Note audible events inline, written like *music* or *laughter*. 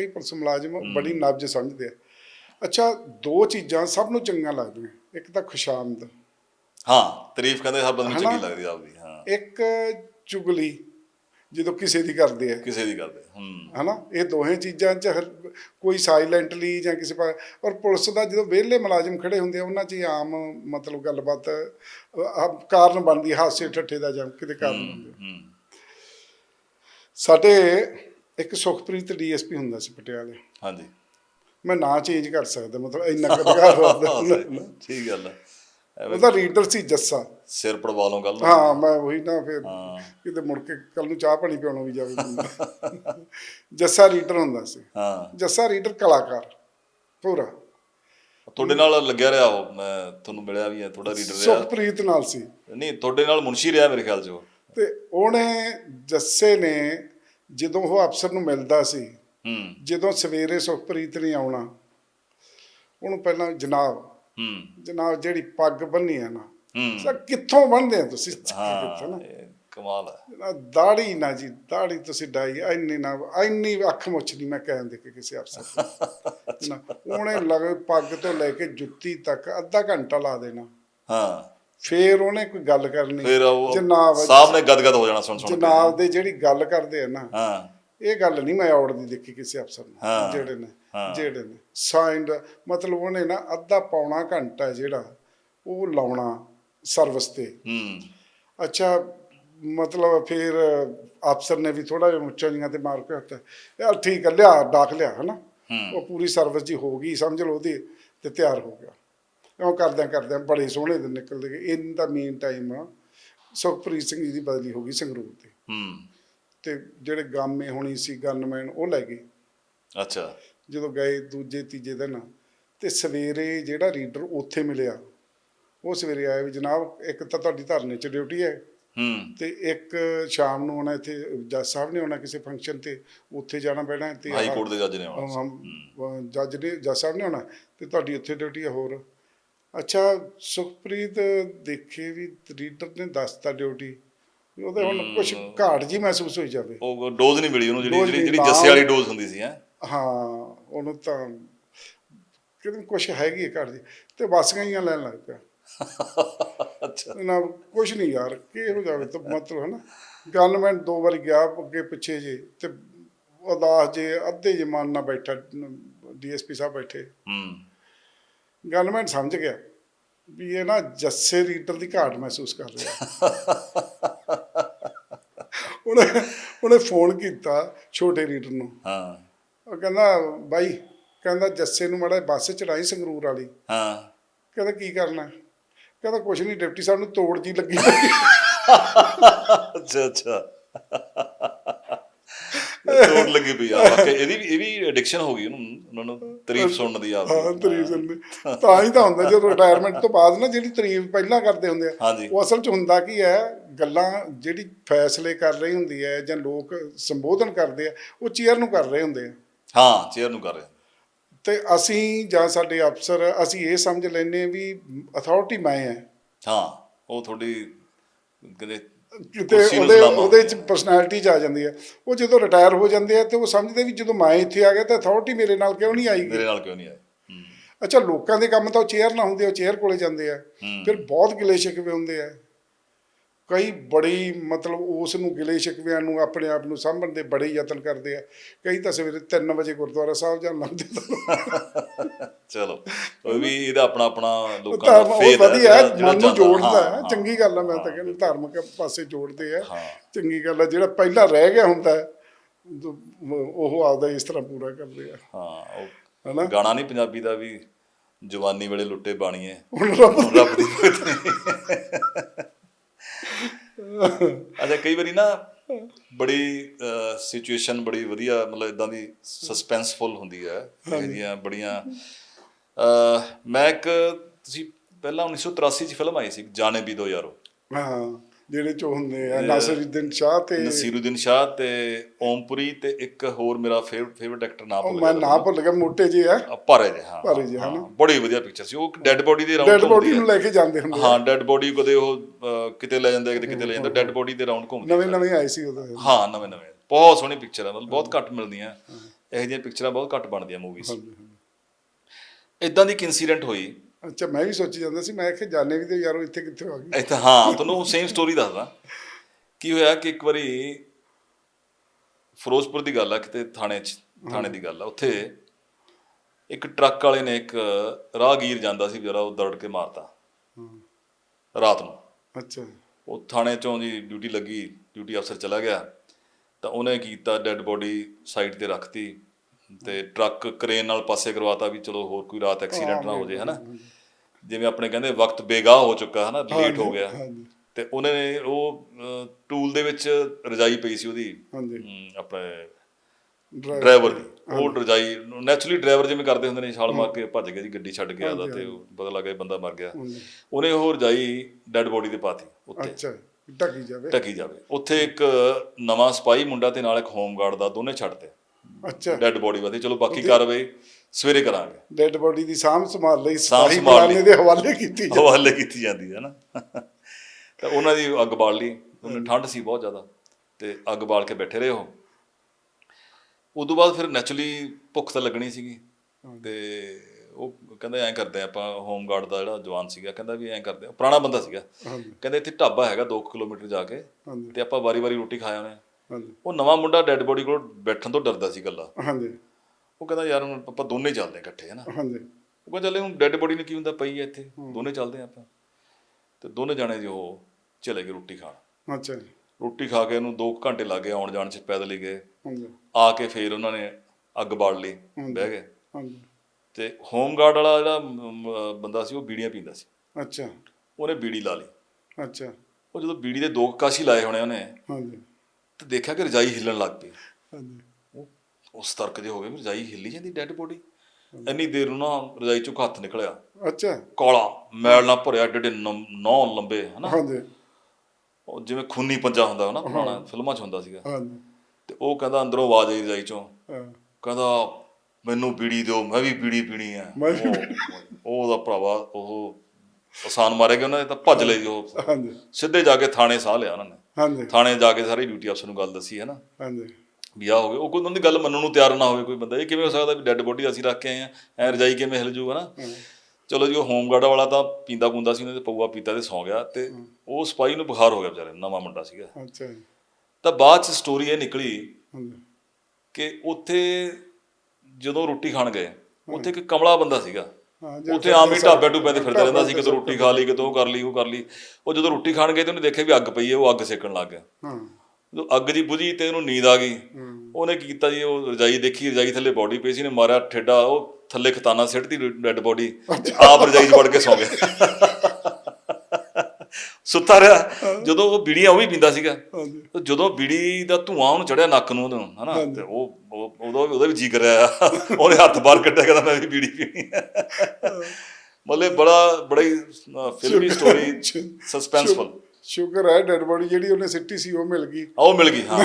ਕਈ ਪੁਲਿਸ ਮੁਲਾਜ਼ਮ ਬੜੀ ਨਬਜ ਸਮਝਦੇ ਆ। ਅੱਛਾ ਦੋ ਚੀਜ਼ਾਂ ਸਭ ਨੂੰ ਚੰਗੀਆਂ ਲੱਗਦੀਆਂ। ਇੱਕ ਤਾਂ ਖੁਸ਼ਾਮਦ। ਹਾਂ ਤਾਰੀਫ ਕਹਿੰਦੇ ਹਰ ਬੰਦੇ ਨੂੰ? ਚੰਗੀ ਲੱਗਦੀ ਆ ਆਪਦੀ ਹਾਂ। ਇੱਕ ਚੁਗਲੀ ਜਦੋਂ ਕਿਸੇ ਦੀ ਕਰਦੇ ਆ। ਕਿਸੇ ਦੀ ਕਰਦੇ ਹੂੰ। ਹਨਾ? ਇਹ ਦੋਹੇ ਚੀਜ਼ਾਂ ਚ ਕੋਈ ਸਾਇਲੈਂਟਲੀ ਜਾਂ ਕਿਸੇ ਪਰ ਔਰ ਪੁਲਿਸ ਦਾ ਜਦੋਂ ਵਿਹਲੇ ਮੁਲਾਜ਼ਮ ਖੜੇ ਹੁੰਦੇ ਆ ਉਹਨਾਂ 'ਚ ਆਮ ਮਤਲਬ ਗੱਲਬਾਤ ਕਾਰਨ ਬਣਦੀ ਹਾਸੇ ਠੱਠੇ ਦਾ ਜਾਂ ਕਿਤੇ ਕਾਰਨ ਸਾਡੇ ਇੱਕ ਸੁਖਪ੍ਰੀਤ ਡੀਐਸਪੀ ਹੁੰਦਾ ਸੀ ਪਟਿਆਲੇ। ਹਾਂਜੀ। ਮੈਂ ਨਾਂ ਚੇਂਜ ਕਰ ਸਕਦਾ ਮਤਲਬ ਇੰਨਾ ਕਦਕਾਰ ਹੁੰਦਾ *laughs* ਠੀਕ ਗੱਲ ਹੈ ਉਹਦਾ ਰੀਡਰ ਸੀ ਜੱਸਾ। ਸਿਰ ਪੜਵਾ ਲਓ ਗੱਲ। ਹਾਂ ਮੈਂ ਉਹੀ ਨਾ ਫਿਰ ਕਿਤੇ ਮੁੜ ਕੇ ਕੱਲ ਨੂੰ ਚਾਹ ਪਾਣੀ ਪਿਉਣਾ ਵੀ ਜਾਵੇ। ਜੱਸਾ ਰੀਡਰ ਹੁੰਦਾ ਸੀ। ਹਾਂ। ਜੱਸਾ ਰੀਡਰ ਕਲਾਕਾਰ ਪੂਰਾ। ਤੁਹਾਡੇ ਨਾਲ ਲੱਗਿਆ ਰਿਹਾ ਉਹ? ਮੈਂ ਤੁਹਾਨੂੰ ਮਿਲਿਆ ਵੀ ਹੈ ਤੁਹਾਡਾ ਰੀਡਰ ਰਿਹਾ। ਸੁਖਪ੍ਰੀਤ ਨਾਲ ਸੀ। ਨਹੀਂ ਤੁਹਾਡੇ ਨਾਲ ਮੁਨਸ਼ੀ ਰਿਹਾ ਮੇਰੇ ਖਿਆਲ 'ਚ ਤੇ ਉਹਨੇ ਜੱਸੇ ਨੇ ਜਦੋਂ ਉਹ ਅਫਸਰ ਨੂੰ ਮਿਲਦਾ ਸੀ ਹੂੰ। ਜਦੋਂ ਸਵੇਰੇ ਸੁਖਪ੍ਰੀਤ ਨੇ ਆਉਣਾ ਉਹਨੂੰ ਪਹਿਲਾਂ ਜਨਾਬ ਹੂੰ। ਜਨਾਬ ਜਿਹੜੀ ਪੱਗ ਬੰਨੀ ਹੈ ਨਾ ਸਰ ਕਿੱਥੋਂ ਬੰਨਦੇ ਆ ਤੁਸੀਂ? ਹਾਂ ਨਾ? ਇਹ ਕਮਾਲ ਹੈ। ਨਾ ਦਾੜੀ ਨਾ ਜੀ ਦਾੜੀ ਤੁਸੀਂ ਡਾਈ ਇੰਨੀ ਨਾ ਇੰਨੀ ਅੱਖ ਮੁੱਛ ਨਹੀਂ ਮੈਂ ਕਹਿਣ ਦੇ ਕਿ ਕਿਸੇ ਅਫਸਰ ਦੀ। *laughs* ਨਾ ਉਹਨੇ ਲਗੇ ਪੱਗ ਤੋਂ ਲੈ ਕੇ ਜੁੱਤੀ ਤੱਕ ਅੱਧਾ ਘੰਟਾ ਲਾ ਦੇਣਾ। ਹਾਂ। ਫੇਰ ਉਹਨੇ ਕੋਈ ਗੱਲ ਕਰਨੀ। ਫਿਰ ਉਹ ਜਨਾਬ ਸਾਹਿਬ ਨੇ ਗਦਗਦ ਹੋ ਜਾਣਾ ਸੁਣ ਸੁਣ ਜਨਾਬ ਦੇ ਜਿਹੜੀ ਗੱਲ ਕਰਦੇ ਆ ਨਾ ਹਾਂ। ਇਹ ਗੱਲ ਨਹੀਂ ਮੈਂ ਔੜਦੀ ਦੇਖੀ ਕਿਸੇ ਅਫਸਰ ਨੇ ਜਿਹੜੇ ਨੇ। ਜਿਹੜੇ ਨੇ। ਸਾਈਂਡ ਮਤਲਬ ਉਹਨੇ ਨਾ ਅੱਧਾ ਪੌਣਾ ਘੰਟਾ ਜਿਹੜਾ ਉਹ ਲਾਉਣਾ ਸਰਵਿਸ ਤੇ। ਹੂੰ। ਅੱਛਾ ਮਤਲਬ ਫਿਰ ਅਫਸਰ ਨੇ ਵੀ ਥੋੜਾ ਜਿਹਾ ਮੁੱਛਾਂ ਜੀਆਂ ਤੇ ਮਾਰ ਕੇ ਹੱਥ ਯਾਰ ਠੀਕ ਹੈ ਲਿਆ ਡਾਕ ਲਿਆ ਹਨਾ। ਉਹ ਪੂਰੀ ਸਰਵਿਸ ਜੀ ਹੋ ਗਈ ਸਮਝ ਲਓ ਉਹਦੀ ਤੇ ਤਿਆਰ ਹੋ ਗਿਆ। ਉਹ ਕਰਦਿਆਂ ਕਰਦਿਆਂ ਬੜੇ ਸੋਹਣੇ ਦਿਨ ਨਿਕਲਦੇ ਗਏ। ਇਨ ਦਾ ਮੇਨ ਟਾਈਮ ਸੁਖਪ੍ਰੀਤ ਸਿੰਘ ਜੀ ਦੀ ਬਦਲੀ ਹੋ ਗਈ ਸੰਗਰੂਰ ਤੇ। ਹੂੰ। ਤੇ ਜਿਹੜੇ ਗਾਮੇ ਹੋਣੀ ਸੀ ਗਨਮੈਨ ਉਹ ਲੈ ਗਏ। ਅੱਛਾ। ਜਦੋਂ ਗਏ ਦੂਜੇ ਤੀਜੇ ਦਿਨ ਤੇ ਸਵੇਰੇ ਜਿਹੜਾ ਰੀਡਰ ਉੱਥੇ ਮਿਲਿਆ ਉਹ ਸਵੇਰੇ ਆਇਆ ਵੀ ਜਨਾਬ ਇੱਕ ਤਾਂ ਤੁਹਾਡੀ ਧਰਨੇ 'ਚ ਡਿਊਟੀ ਹੈ। ਹੂੰ। ਤੇ ਇੱਕ ਸ਼ਾਮ ਨੂੰ ਆਉਣਾ ਇੱਥੇ ਜੱਜ ਸਾਹਿਬ ਨੇ ਆਉਣਾ ਕਿਸੇ ਫੰਕਸ਼ਨ ਤੇ ਉੱਥੇ ਜਾਣਾ ਪੈਣਾ ਤੇ ਹਾਈ ਕੋਰਟ ਦੇ ਜੱਜ ਨੇ ਆਉਣਾ ਜੱਜ ਨੇ ਜੱਜ ਸਾਹਿਬ ਨੇ ਆਉਣਾ ਤੇ ਤੁਹਾਡੀ ਉੱਥੇ ਡਿਊਟੀ ਹੈ ਹੋਰ। ਅੱਛਾ ਸੁਖਪ੍ਰੀਤ ਦੇਖੇ ਵੀ ਰੀਡਰ ਨੇ ਦੱਸਤਾ ਡਿਊਟੀ ਵੀ ਉਹਦੇ ਹੁਣ ਕੁਝ ਘਾਟ ਜੀ ਮਹਿਸੂਸ ਹੋਈ ਜਾਵੇ। ਉਹ ਡੋਜ਼ ਨਹੀਂ ਮਿਲੀ ਉਹਨੂੰ ਜਿਹੜੀ ਜਿਹੜੀ ਜੱਸੇ ਵਾਲੀ ਡੋਜ਼ ਹੁੰਦੀ ਸੀ ਹੈ। ਹਾਂ ਉਹਨੂੰ ਤਾਂ ਕਿਤੇ ਕੁਝ ਹੈਗੀ ਹੈ ਦੀ ਤੇ ਬਸ ਗਈਆਂ ਲੈਣ ਲੱਗ ਪਿਆ। ਅੱਛਾ। ਨਾ ਕੁਝ ਨਹੀਂ ਯਾਰ ਕੀ ਹੋ ਜਾਵੇ ਤਾਂ ਮਤਲਬ ਹੈ ਨਾ ਗਨਮੈਨ ਦੋ ਵਾਰ ਗਿਆ ਅੱਗੇ ਪਿੱਛੇ ਜੇ ਤੇ ਉਦਾਸ ਜੇ ਅੱਧੇ ਜੇ ਮਨ ਨਾਲ ਬੈਠਾ ਡੀਐਸਪੀ ਸਾਹਿਬ ਬੈਠੇ। ਹੂੰ। ਗਨਮੈਨ ਸਮਝ ਗਿਆ ਵੀ ਇਹ ਨਾ ਜੱਸੇ ਰੀਡਰ ਦੀ ਘਾਟ ਮਹਿਸੂਸ ਕਰ ਰਿਹਾ। ਉਹਨੇ ਉਹਨੇ ਫੋਨ ਕੀਤਾ ਛੋਟੇ ਰੀਡਰ ਨੂੰ। ਹਾਂ। ਉਹ ਕਹਿੰਦਾ ਬਾਈ ਕਹਿੰਦਾ ਜੱਸੇ ਨੂੰ ਮਾੜਾ ਬੱਸ ਚੜਾਈ ਸੰਗਰੂਰ ਵਾਲੀ। ਹਾਂ। ਕਹਿੰਦਾ ਕੀ ਕਰਨਾ? ਕਹਿੰਦਾ ਕੁਛ ਨਹੀਂ ਡਿਪਟੀ ਸਾਹਿਬ ਨੂੰ ਤੋੜ ਜੀ ਲੱਗੀ। ਅੱਛਾ ਅੱਛਾ। ਤੋੜ ਲੱਗੀ ਪਈ ਆ। ਵਾਕਈ ਇਹਦੀ ਵੀ ਇਹ ਵੀ ਐਡਿਕਸ਼ਨ ਹੋ ਗਈ ਉਹਨੂੰ। ਉਹਨਾਂ ਨੂੰ ਤਾਰੀਫ ਸੁਣਨ ਦੀ ਆਪ ਹਾਂ ਤਾਰੀਫ ਨੇ ਤਾਂ ਹੀ ਤਾਂ ਹੁੰਦਾ ਜਦੋਂ ਰਿਟਾਇਰਮੈਂਟ ਤੋਂ ਬਾਅਦ ਨਾ ਜਿਹੜੀ ਤਾਰੀਫ ਪਹਿਲਾਂ ਕਰਦੇ ਹੁੰਦੇ ਆ ਉਹ ਅਸਲ 'ਚ ਹੁੰਦਾ ਕੀ ਹੈ ਗੱਲਾਂ ਜਿਹੜੀ ਫੈਸਲੇ ਕਰ ਰਹੀ ਹੁੰਦੀ ਹੈ ਜਾਂ ਲੋਕ ਸੰਬੋਧਨ ਕਰਦੇ ਆ ਉਹ ਚੇਅਰ ਨੂੰ ਕਰ ਰਹੇ ਹੁੰਦੇ ਆ। ਹਾਂ ਚੇਅਰ ਨੂੰ ਕਰ ਰਿਹਾ ਤੇ ਅਸੀਂ ਜਾਂ ਸਾਡੇ ਅਫਸਰ ਅਸੀਂ ਇਹ ਸਮਝ ਲੈਨੇ ਵੀ ਅਥਾਰਟੀ ਮੈਂ ਹੈ। ਹਾਂ ਉਹ ਤੁਹਾਡੀ ਕਹਿੰਦੇ ਕਿਤੇ ਉਹਦੇ ਉਹਦੇ ਚ ਪਰਸਨੈਲਿਟੀ ਚ ਆ ਜਾਂਦੀ ਹੈ। ਉਹ ਜਦੋਂ ਰਿਟਾਇਰ ਹੋ ਜਾਂਦੇ ਆ ਤੇ ਉਹ ਸਮਝਦੇ ਵੀ ਜਦੋਂ ਮੈਂ ਇੱਥੇ ਆ ਗਿਆ ਤਾਂ ਅਥਾਰਟੀ ਮੇਰੇ ਨਾਲ ਕਿਉਂ ਨਹੀਂ ਆਈ ਮੇਰੇ ਨਾਲ ਕਿਉਂ ਨਹੀਂ ਹੂੰ। ਅੱਛਾ ਲੋਕਾਂ ਦੇ ਕੰਮ ਤਾਂ ਉਹ ਚੇਅਰ ਨਾ ਹੁੰਦੇ ਉਹ ਚੇਅਰ ਕੋਲੇ ਜਾਂਦੇ ਆ। ਫਿਰ ਬਹੁਤ ਗਿਲੇ ਸ਼ਿਕਵੇ ਹੁੰਦੇ ਆ। ਕਈ ਬੜੀ ਮਤਲਬ ਉਸ ਨੂੰ ਗਿਲੇ ਸ਼ਿਕਵਿਆਂ ਨੂੰ ਆਪਣੇ ਆਪ ਨੂੰ ਸਾਂਭਣ ਦੇ ਬੜੇ ਯਤਨ ਕਰਦੇ ਆ। ਕਈ ਤਾਂ ਸਵੇਰੇ 3 ਵਜੇ ਗੁਰਦੁਆਰਾ ਸਾਹਿਬ ਜਾਣ ਲੱਗਦੇ *laughs* ਚਲੋ। *laughs* ਉਹ ਵੀ ਇਹਦਾ ਆਪਣਾ ਆਪਣਾ ਲੋਕਾਂ ਦਾ ਵਧੀਆ ਹੈ, ਮਨ ਨੂੰ ਜੋੜਦਾ ਹਾਂ। ਚੰਗੀ ਗੱਲ ਹੈ ਮੈਂ ਤਾਂ ਕਹਿੰਦਾ ਧਾਰਮਿਕ ਪਾਸੇ ਜੋੜਦੇ ਆ। ਚੰਗੀ ਗੱਲ ਹੈ ਜਿਹੜਾ ਪਹਿਲਾਂ ਰਹਿ ਗਿਆ ਹੁੰਦਾ ਉਹ ਆਪਦਾ ਇਸ ਤਰ੍ਹਾਂ ਪੂਰਾ ਕਰਦੇ ਆ। ਹਾਂ ਉਹ ਗਾਣਾ ਨਹੀਂ ਪੰਜਾਬੀ ਦਾ ਵੀ ਜਵਾਨੀ ਵੇਲੇ ਲੁੱਟੇ ਬਾਣੀਏ ਹੁਣ ਰੱਬ ਦੀ ਅੱਛਾ ਕਈ ਵਾਰੀ ਨਾ ਬੜੀ ਸਿਚੁਏਸ਼ਨ ਬੜੀ ਵਧੀਆ ਮਤਲਬ ਇਦਾਂ ਦੀ ਸਸਪੈਂਸਫੁਲ ਹੁੰਦੀ ਹੈ। ਇਹ ਜੀਆਂ ਬੜੀਆਂ ਮੈਂ ਇੱਕ ਤੁਸੀਂ ਪਹਿਲਾਂ 1983 ਚ ਫਿਲਮ ਆਈ ਸੀ ਜਾਣੇ ਵੀ ਦੋ ਹਾਂ ਜਿਹੜੇ ਚ ਹੁੰਦੇ ਆ ਨਾਸਰੁਦੀਨ ਸ਼ਾਹ ਤੇ ਨਾਸਰੁਦੀਨ ਸ਼ਾਹ ਤੇ ਓਮਪੁਰੀ ਤੇ ਇੱਕ ਹੋਰ ਮੇਰਾ ਫੇਵਰਟ ਐਕਟਰ ਨਾ ਭੁੱਲ ਗਿਆ ਮੈਂ ਨਾ ਭੁੱਲ ਗਿਆ ਮੋਟੇ ਜੀ ਆ। ਭਾਰੇ ਜੀ ਹਾਂ। ਭਾਰੇ ਜੀ ਹਾਂ ਬੜੀ ਵਧੀਆ ਪਿਕਚਰ ਸੀ। ਉਹ ਡੈੱਡ ਬੋਡੀ ਦੇ ਰਾਉਂਡ ਡੈੱਡ ਬੋਡੀ ਨੂੰ ਲੈ ਕੇ ਜਾਂਦੇ ਹੁੰਦੇ ਹਾਂ ਡੈੱਡ ਬੋਡੀ ਕਦੇ ਉਹ ਕਿਤੇ ਲੈ ਜਾਂਦੇ ਕਿਤੇ ਕਿਤੇ ਲੈ ਜਾਂਦੇ ਡੈੱਡ ਬੋਡੀ ਦੇ ਰਾਉਂਡ ਘੁੰਮਦੇ ਨਵੇਂ ਨਵੇਂ ਆਏ ਸੀ ਉਦੋਂ। ਹਾਂ ਨਵੇਂ ਨਵੇਂ। ਬਹੁਤ ਸੋਹਣੀ ਪਿਕਚਰ ਆ ਬਹੁਤ ਘੱਟ ਮਿਲਦੀਆਂ। ਇਹ ਜਿਹੀਆਂ ਪਿਕਚਰਾਂ ਬਹੁਤ ਘੱਟ ਬਣਦੀਆਂ ਮੂਵੀਜ਼ ਇਦਾਂ ਦੀ ਇੱਕ ਇਨਸੀਡੈਂਟ ਹੋਈ। ਅੱਛਾ ਮੈਂ ਵੀ ਸੋਚੀ ਜਾਂਦਾ ਸੀ ਮੈਂ ਕਿ ਜਾਣੇ ਵੀ ਤੇ ਯਾਰ ਇੱਥੇ ਕਿੱਥੇ ਆ ਗਈ। ਇੱਥੇ ਹਾਂ ਤੁਹਾਨੂੰ ਸੇਮ ਸਟੋਰੀ ਦੱਸਦਾ। ਕੀ ਹੋਇਆ ਕਿ ਇੱਕ ਵਾਰੀ ਫਿਰੋਜ਼ਪੁਰ ਦੀ ਗੱਲ ਆ ਕਿਤੇ ਥਾਣੇ 'ਚ ਥਾਣੇ ਦੀ ਗੱਲ ਆ ਉੱਥੇ ਇੱਕ ਟਰੱਕ ਵਾਲੇ ਨੇ ਇੱਕ ਰਾਹਗੀਰ ਜਾਂਦਾ ਸੀ ਜਿਹੜਾ ਉਹ ਦਰੜ ਕੇ ਮਾਰਤਾ। ਰਾਤ ਨੂੰ। ਅੱਛਾ। ਉਹ ਥਾਣੇ ਚੋਂ ਜੀ ਡਿਊਟੀ ਲੱਗੀ ਡਿਊਟੀ ਅਫਸਰ ਚਲਾ ਗਿਆ ਤਾਂ ਉਹਨੇ ਕੀਤਾ ਡੈੱਡ ਬੋਡੀ ਸਾਈਡ ਤੇ ਰੱਖਤੀ। ਤੇ ਟਰੱਕ ਕਰੇਨ ਨਾਲ ਪਾਸੇ ਕਰਵਾਤਾ ਵੀ ਚਲੋ ਹੋਰ ਕੋਈ ਰਾਤ ਐਕਸੀਡੈਂਟ ਨਾ ਹੋ ਜੇ ਹਨਾ? ਜਿਵੇਂ ਆਪਣੇ ਕਹਿੰਦੇ ਵਕਤ ਬੇਗਾਹ ਹੋ ਚੁੱਕਾ ਹਨਾ? ਲੇਟ ਹੋ ਗਿਆ। ਤੇ ਉਹਨੇ ਉਹ ਟੂਲ ਦੇ ਵਿੱਚ ਰਜਾਈ ਪਈ ਸੀ ਉਹਦੀ। ਹਾਂਜੀ ਆਪਣੇ ਡਰਾਈਵਰ ਦੀ। ਉਹ ਰਜਾਈ ਨੈਚੁਰਲੀ ਡਰਾਈਵਰ ਜਿਵੇਂ ਕਰਦੇ ਹੁੰਦੇ ਨੇ ਛਾਲ ਮਾਰ ਕੇ ਭੱਜ ਗਿਆ ਜੀ ਗੱਡੀ ਛੱਡ ਗਿਆ ਦਾ ਤੇ ਪਤਾ ਲੱਗਾ ਬੰਦਾ ਮਰ ਗਿਆ। ਉਹਨੇ ਉਹ ਰਜਾਈ ਡੈੱਡ ਬੋਡੀ ਤੇ ਪਾਤੀ ਉੱਤੇ ਅੱਛਾ ਢੱਕੀ ਜਾਵੇ। ਢਕੀ ਜਾਵੇ। ਉੱਥੇ ਇੱਕ ਨਵਾਂ ਸਪਾਈ ਮੁੰਡਾ ਤੇ ਨਾਲ ਇੱਕ ਹੋਮਗਾਰਡ ਦਾ ਦੋਨੇ ਛੱਡਤੇ ਅੱਛਾ। ਡੈੱਡ ਬੋਡੀ ਵਾਦੀ ਚਲੋ ਬਾਕੀ ਕਾਰਵਾਈ ਸਵੇਰੇ ਕਰਾਂਗੇ। ਡੈਡ ਬੋਡੀ ਦੀ ਸਾਂਭ ਸੰਭਾਲ ਲਈ ਸਾਂਭ ਸਾਹੀ ਸੰਭਾਲ ਲਈ। ਬਲਾਨੇ ਦੇ ਹਵਾਲੇ ਕੀਤੀ ਜਾਵੇ। ਹਵਾਲੇ ਕੀਤੀ ਜਾਂਦੀ ਹੈ ਨਾ। ਤਾਂ ਉਹਨਾਂ ਦੀ ਅੱਗ ਬਾਲ ਲਈ। ਉਹਨੇ ਠੰਡ ਸੀ ਬਹੁਤ ਜ਼ਿਆਦਾ। ਤੇ ਅੱਗ ਬਾਲ ਕੇ ਬੈਠੇ ਰਹੇ ਉਹ। ਉਦੋਂ ਬਾਅਦ ਫਿਰ ਨੈਚੁਰਲੀ ਭੁੱਖ ਤਾਂ ਲੱਗਣੀ ਸੀਗੀ। ਤੇ ਉਹ ਕਹਿੰਦੇ ਐਂ ਕਰਦੇ ਆ ਆਪਾਂ ਹੋਮਗਾਰਡ ਦਾ ਜਿਹੜਾ ਜਵਾਨ ਸੀਗਾ ਕਹਿੰਦਾ ਵੀ ਐਂ ਕਰਦੇ ਆ ਪੁਰਾਣਾ ਬੰਦਾ ਸੀਗਾ। ਹਾਂਜੀ। ਕਹਿੰਦੇ ਇੱਥੇ ਢਾਬਾ ਹੈਗਾ 2 ਕਿਲੋਮੀਟਰ ਜਾ ਕੇ। ਹਾਂਜੀ। ਤੇ ਆਪਾਂ ਵਾਰੀ-ਵਾਰੀ ਰੋਟੀ ਖਾ ਆਉਣੇ ਆ ਹਾਂਜੀ। ਉਹ ਨਵਾਂ ਮੁੰਡਾ ਡੈੱਡ ਬੋਡੀ ਕੋਲ ਬੈਠਣ ਤੋਂ ਡਰਦਾ ਸੀ ਗੱਲਾਂ ਹਾਂਜੀ। ਉਹ ਕਹਿੰਦਾ ਯਾਰ ਹੁਣ ਆਪਾਂ ਦੋਨੇ ਚੱਲਦੇ ਹਾਂ ਇਕੱਠੇ ਹਨਾ? ਹਾਂਜੀ। ਉਹ ਕਹਿੰਦਾ ਚੱਲੇ ਹੁਣ ਡੈੱਡ ਬੋਡੀ ਨੂੰ ਕੀ ਹੁੰਦਾ ਪਈ ਹੈ ਇੱਥੇ? ਦੋਨੇ ਚੱਲਦੇ ਆਪਾਂ। ਤੇ ਦੋਨੇ ਜਾਣੇ ਜੋ ਉਹ ਚਲੇ ਗਏ ਰੋਟੀ ਖਾਣ। ਅੱਛਾ ਜੀ। ਰੋਟੀ ਖਾ ਕੇ ਉਹਨੂੰ 2 ਘੰਟੇ ਲੱਗੇ ਆਉਣ ਜਾਣ ਚ ਪੈਦਲ ਹੀ ਗਏ। ਹਾਂਜੀ। ਆ ਕੇ ਫੇਰ ਉਹਨਾਂ ਨੇ ਅੱਗ ਬਾਲ ਲਈ ਬਹਿ ਗਏ। ਹਾਂਜੀ। ਤੇ ਹੋਮਗਾਰਡ ਵਾਲਾ ਜਿਹੜਾ ਬੰਦਾ ਸੀ ਉਹ ਬੀੜੀਆਂ ਪੀਂਦਾ ਸੀ। ਅੱਛਾ। ਉਹਨੇ ਬੀੜੀ ਲਾ ਲਈ। ਅੱਛਾ। ਉਹ ਜਦੋਂ ਬੀੜੀ ਦੇ ਦੋ ਕਾਸ਼ੀ ਲਾਏ ਹੋਣੇ ਉਹਨੇ ਹਾਂਜੀ। ਤੇ ਦੇਖਿਆ ਕਿ ਰਜਾਈ ਹਿੱਲਣ ਲੱਗ ਪਈ। ਹਾਂਜੀ। ਉਹ ਉਸ ਤਰਕ ਜੇ ਹੋ ਗਏ ਵੀ ਰਜਾਈ ਹਿੱਲੀ ਜਾਂਦੀ ਡੈੱਡ ਬੋਡੀ ਇੰਨੀ ਦੇਰ ਨੂੰ ਨਾ ਰਜਾਈ ਚੋਂ ਹੱਥ ਨਿਕਲਿਆ। ਅੱਛਾ। ਕਾਲਾ ਮੈਲ ਨਾਲ ਭਰਿਆ ਡੇਡੇ ਨੌ ਲੰਬੇ ਹਨਾ? ਹਾਂਜੀ। ਉਹ ਜਿਵੇਂ ਖੂਨੀ ਪੰਜਾ ਹੁੰਦਾ ਨਾ ਪੁਰਾਣਾ ਫਿਲਮਾਂ 'ਚ ਹੁੰਦਾ ਸੀਗਾ। ਹਾਂਜੀ। ਤੇ ਉਹ ਕਹਿੰਦਾ ਅੰਦਰੋਂ ਆਵਾਜ਼ ਆਈ ਰਜਾਈ ਚੋਂ। ਹਾਂ, ਕਹਿੰਦਾ ਮੈਨੂੰ ਬੀੜੀ ਦਿਓ ਮੈਂ ਵੀ ਬੀੜੀ ਪੀਣੀ ਆ। ਉਹ ਉਹਦਾ ਭਰਾਵਾ ਉਹ ਆਸਾਨ ਮਾਰੇ ਗਏ ਉਹਨਾਂ ਨੇ ਤਾਂ ਭੱਜ ਲਈ ਉਹ। ਹਾਂਜੀ। ਸਿੱਧੇ ਜਾ ਕੇ ਥਾਣੇ ਸਾਹ ਲਿਆ ਉਹਨਾਂ ਨੇ। ਹਾਂਜੀ। ਥਾਣੇ ਜਾ ਕੇ ਸਾਰੀ ਡਿਊਟੀ ਅਫਸਰ ਨੂੰ ਗੱਲ ਦੱਸੀ ਹੈ ਨਾ? ਹਾਂਜੀ। ਵੀ ਆਹ ਹੋ ਗਿਆ। ਉਹ ਕੋਈ ਉਹਨਾਂ ਦੀ ਗੱਲ ਮੰਨਣ ਨੂੰ ਤਿਆਰ ਨਾ ਹੋਵੇ ਕੋਈ ਬੰਦਾ। ਇਹ ਕਿਵੇਂ ਹੋ ਸਕਦਾ ਵੀ ਡੈੱਡ ਬੋਡੀ ਅਸੀਂ ਰੱਖ ਕੇ ਆਏ ਆ? ਐ ਰਜਾਈ ਕਿਵੇਂ ਹਿਲ ਜੂਗਾ ਨਾ? ਚਲੋ ਜੀ ਉਹ ਹੋਮਗਾਰਡ ਵਾਲਾ ਤਾਂ ਪੀਂਦਾ ਪੁੰਦਾ ਸੀ ਉਹਨੇ ਤੇ ਪਊਆ ਪੀਤਾ ਤੇ ਸੌਂ ਗਿਆ ਤੇ ਉਹ ਸਪਾਈ ਨੂੰ ਬੁਖਾਰ ਹੋ ਗਿਆ ਵਿਚਾਰੇ ਨੂੰ, ਨਵਾਂ ਮੁੰਡਾ ਸੀਗਾ। ਅੱਛਾ ਜੀ। ਤਾਂ ਬਾਅਦ ਚ ਸਟੋਰੀ ਇਹ ਨਿਕਲੀ ਹਾਂਜੀ। ਕਿ ਉੱਥੇ ਜਦੋਂ ਰੋਟੀ ਖਾਣ ਗਏ ਉੱਥੇ ਇੱਕ ਕਮਲਾ ਬੰਦਾ ਸੀਗਾ। ਜੇ ਉੱਥੇ ਆਮ ਹੀ ਢਾਬੇ ਟੂਬੇ ਤੇ ਫਿਰਦਾ ਰਹਿੰਦਾ ਸੀ ਕਿਤੇ ਰੋਟੀ ਖਾ ਲਈ ਕਿਤੇ ਉਹ ਕਰ ਲਈ ਉਹ ਕਰ ਲਈ। ਉਹ ਜਦੋਂ ਰੋਟੀ ਖਾਣ ਗਏ ਤੇ ਉਹਨੇ ਦੇਖਿਆ ਵੀ ਅੱਗ ਪਈ ਹੈ ਉਹ ਅੱਗ ਸੇਕਣ ਲੱਗ ਗਿਆ। ਹਾਂ। ਜਦੋਂ ਅੱਗ ਜੀ ਬੁਝੀ ਤੇ ਉਹਨੂੰ ਨੀਂਦ ਆ ਗਈ। ਉਹਨੇ ਕੀ ਕੀਤਾ ਜੀ ਉਹ ਰਜਾਈ ਦੇਖੀ ਰਜਾਈ ਥੱਲੇ ਬੋਡੀ ਪਈ ਸੀ ਨੇ ਮਾਰਿਆ ਠੇਡਾ ਉਹ ਥੱਲੇ ਖਤਾਨਾ ਸਿੱਟਦੀ ਡੈੱਡ ਬੋਡੀ ਆਪ ਰਜਾਈ 'ਚ ਵੜ ਕੇ ਸੌਂ ਗਿਆ। ਸੁੱਤਾ ਰਿਹਾ। ਜਦੋਂ ਉਹ ਬੀੜੀਆਂ ਉਹ ਵੀ ਪੀਂਦਾ ਸੀਗਾ। ਜਦੋਂ ਬੀੜੀ ਦਾ ਧੂਆਂ ਉਹਨੂੰ ਚੜਿਆ ਨੱਕ ਨੂੰ ਉਹਨੂੰ ਹਨਾ? ਤੇ ਉਹ ਉਹ- ਉਹਦਾ ਉਹਦਾ ਵੀ ਜੀ ਕਰਿਆ ਉਹਨੇ ਹੱਥ ਬਾਹਰ ਕੱਢਿਆ ਕਹਿੰਦਾ ਮੈਂ ਵੀ ਬੀੜੀ ਪੀਣੀ ਮਤਲਬ ਬੜਾ ਬੜਾ ਹੀ ਫਿਲਮੀ ਸਟੋਰੀ ਸਸਪੈਂਸਫੁਲ ਸ਼ੁਕਰ ਹੈ ਡੈਡ ਬੋਡੀ ਜਿਹੜੀ ਉਹਨੇ ਸਿੱਟੀ ਸੀ ਉਹ ਮਿਲ ਗਈ। ਉਹ ਮਿਲ ਗਈ ਹਾਂ।